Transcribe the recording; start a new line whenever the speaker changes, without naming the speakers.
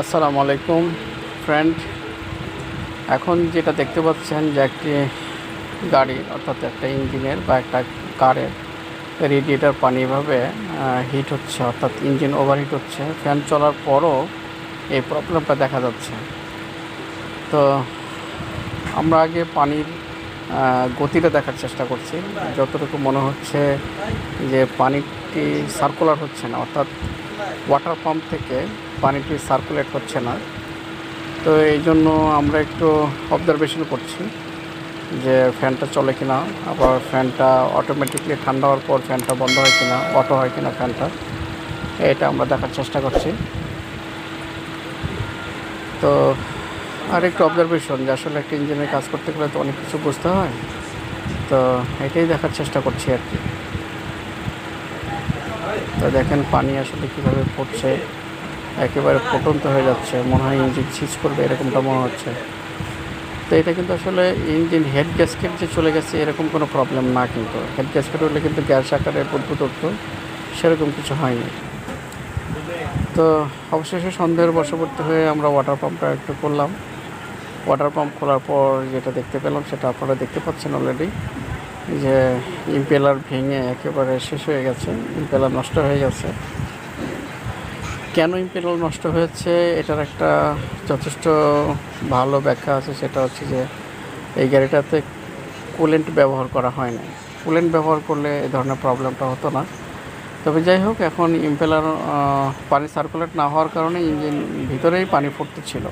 আসসালামু আলাইকুম ফ্রেন্ড এখন যেটা দেখতে পাচ্ছেন যে একটি গাড়ি, অর্থাৎ একটা ইঞ্জিনের বা একটা কারের রেডিয়েটার পানি এভাবে হিট হচ্ছে, অর্থাৎ ইঞ্জিন ওভারহিট হচ্ছে। ফ্যান চলার পরও এই প্রবলেমটা দেখা যাচ্ছে। তো আমরা আগে পানির গতিটা দেখার চেষ্টা করছি। যতটুকু মনে হচ্ছে যে পানিটি সার্কুলার হচ্ছে না, অর্থাৎ ওয়াটার পাম্প থেকে পানিটি সার্কুলেট হচ্ছে না। তো এই জন্য আমরা একটু অবজারভেশন করছি যে ফ্যানটা চলে কিনা, আবার ফ্যানটা অটোমেটিকলি ঠান্ডা হওয়ার পর ফ্যানটা বন্ধ হয় কিনা অটো হয় কিনা ফ্যানটা এটা আমরা দেখার চেষ্টা করছি। তো আর একটু অবজারভেশন যে আসলে একটা ইঞ্জিনের কাজ করতে গেলে তো অনেক কিছু বুঝতে হয়। তো এটাই দেখার চেষ্টা করছি আর কি। তো দেখেন পানি আসলে কীভাবে পড়ছে, একেবারে ফুটন্ত হয়ে যাচ্ছে, মনে হয় ইঞ্জিন সিজ করবে, এরকমটা মনে হচ্ছে। তো এটা কিন্তু আসলে ইঞ্জিন হেড গ্যাসকেট যে চলে গেছে, এরকম কোনো প্রবলেম না কিন্তু। হেড গ্যাসকেট হলে কিন্তু গ্যাস আকারে বুদ্বুত সেরকম কিছু হয়নি। তো অবশেষে সন্দেহের বশবর্তী হয়ে আমরা ওয়াটার পাম্পটা একটু করলাম। ওয়াটার পাম্প খোলার পর যেটা দেখতে পেলাম, সেটা আপনারা দেখতে পাচ্ছেন অলরেডি যে ইম্পেলার ভেঙে একেবারে শেষ হয়ে গেছে ইম্পেলার নষ্ট হয়ে গেছে। কেন ইম্পেলার নষ্ট হয়েছে? এটার একটা যথেষ্ট ভালো ব্যাখ্যা আছে, সেটা হচ্ছে যে এই গাড়িটাতে কুলেন্ট ব্যবহার করা হয় না কুলেন্ট ব্যবহার করলে এই ধরনের প্রবলেমটা হতো না। তবে যাই হোক, এখন ইম্পেলার পানি সার্কুলেট না হওয়ার কারণে ইঞ্জিন ভিতরেই পানি ফুটতে ছিল।